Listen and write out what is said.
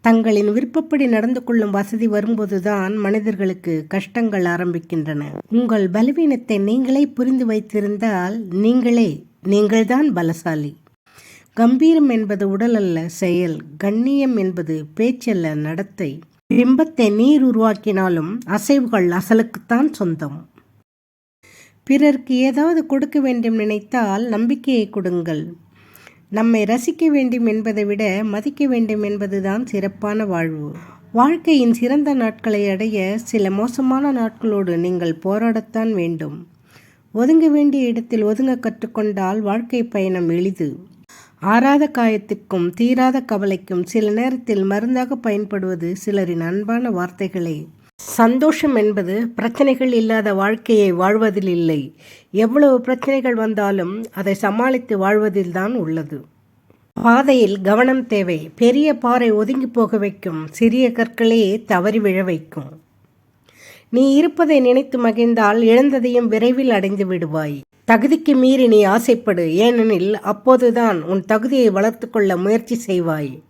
தங்களின் விருப்பப்படி நடந்து கொள்ளும் வசதி வரும்போதுதான் மனிதர்களுக்கு கஷ்டங்கள் ஆரம்பிக்கின்றன. உங்கள் பலவீனத்தை நீங்களே புரிந்து வைத்திருந்தால் நீங்களே நீங்கள்தான் பலசாலி. கம்பீரம் என்பது உடல் அல்ல செயல். கண்ணியம் என்பது பேச்சல்ல நடத்தை. பிம்பத்தை நீர் உருவாக்கினாலும் அசைவுகள் அசலுக்குத்தான் சொந்தம். பிறருக்கு ஏதாவது கொடுக்க வேண்டும் நினைத்தால் நம்பிக்கையை கொடுங்கள். நம்மை ரசிக்க வேண்டும் என்பதை விட மதிக்க வேண்டும் என்பதுதான் சிறப்பான வாழ்வு. வாழ்க்கையின் சிறந்த நாட்களை அடைய சில மோசமான நாட்களோடு நீங்கள் போராடத்தான் வேண்டும். ஒதுங்க வேண்டிய இடத்தில் ஒதுங்க கற்றுக்கொண்டால் வாழ்க்கை பயணம் எளிது. ஆறாத காயத்திற்கும் தீராத கவலைக்கும் சில நேரத்தில் மருந்தாக பயன்படுவது சிலரின் அன்பான வார்த்தைகளே. சந்தோஷம் என்பது பிரச்சனைகள் இல்லாத வாழ்க்கையை வாழ்வதில் இல்லை. எவ்வளவு பிரச்சனைகள் வந்தாலும் அதை சமாளித்து வாழ்வதில்தான் உள்ளது. பாதையில் கவனம் தேவை. பெரிய பாறை ஒதுங்கி போக வைக்கும். சிறிய கற்களே தவறி விழ வைக்கும். நீ இருப்பதை நினைத்து மகிழ்ந்தால் இழந்ததையும் விரைவில் அடைந்து விடுவாய். தகுதிக்கு மீறி நீ ஆசைப்படு. ஏனெனில் அப்போதுதான் உன் தகுதியை வளர்த்து கொள்ள முயற்சி செய்வாய்.